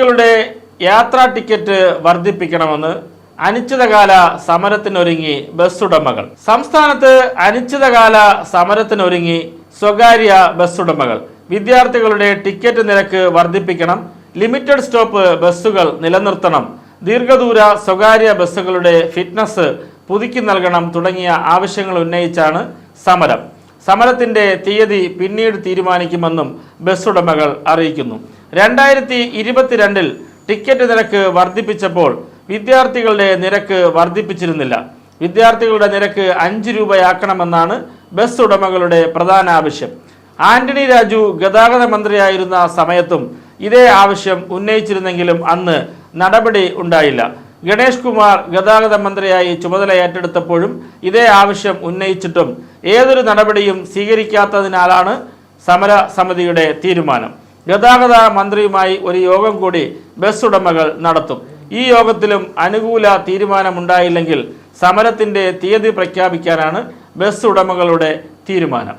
യുടെ യാത്രാ ടിക്കറ്റ് വർദ്ധിപ്പിക്കണമെന്ന് അനിശ്ചിതകാല സമരത്തിനൊരുങ്ങി ബസ് ഉടമകൾ സംസ്ഥാനത്ത് അനിശ്ചിതകാല സമരത്തിനൊരുങ്ങി സ്വകാര്യ ബസ് ഉടമകൾ വിദ്യാർത്ഥികളുടെ ടിക്കറ്റ് നിരക്ക് വർദ്ധിപ്പിക്കണം. ലിമിറ്റഡ് സ്റ്റോപ്പ് ബസ്സുകൾ നിലനിർത്തണം. ദീർഘദൂര സ്വകാര്യ ബസ്സുകളുടെ ഫിറ്റ്നസ് പുതുക്കി നൽകണം തുടങ്ങിയ ആവശ്യങ്ങൾ ഉന്നയിച്ചാണ് സമരം. സമരത്തിന്റെ തീയതി പിന്നീട് തീരുമാനിക്കുമെന്നും ബസ് ഉടമകൾ അറിയിക്കുന്നു. രണ്ടായിരത്തി ഇരുപത്തിരണ്ടിൽ ടിക്കറ്റ് നിരക്ക് വർദ്ധിപ്പിച്ചപ്പോൾ വിദ്യാർത്ഥികളുടെ നിരക്ക് വർദ്ധിപ്പിച്ചിരുന്നില്ല. വിദ്യാർത്ഥികളുടെ നിരക്ക് അഞ്ച് രൂപയാക്കണമെന്നാണ് ബസ് ഉടമകളുടെ പ്രധാന ആവശ്യം. ആന്റണി രാജു ഗതാഗത മന്ത്രിയായിരുന്ന സമയത്തും ഇതേ ആവശ്യം ഉന്നയിച്ചിരുന്നെങ്കിലും അന്ന് നടപടി ഉണ്ടായില്ല. ഗണേഷ് കുമാർ ഗതാഗത മന്ത്രിയായി ചുമതല ഏറ്റെടുത്തപ്പോഴും ഇതേ ആവശ്യം ഉന്നയിച്ചിട്ടും ഏതൊരു നടപടിയും സ്വീകരിക്കാത്തതിനാലാണ് സമര സമിതിയുടെ തീരുമാനം. ഗതാഗത മന്ത്രിയുമായി ഒരു യോഗം കൂടി ബസ് ഉടമകൾ നടത്തും. ഈ യോഗത്തിലും അനുകൂല തീരുമാനമുണ്ടായില്ലെങ്കിൽ സമരത്തിന്റെ തീയതി പ്രഖ്യാപിക്കാനാണ് ബസ് ഉടമകളുടെ തീരുമാനം.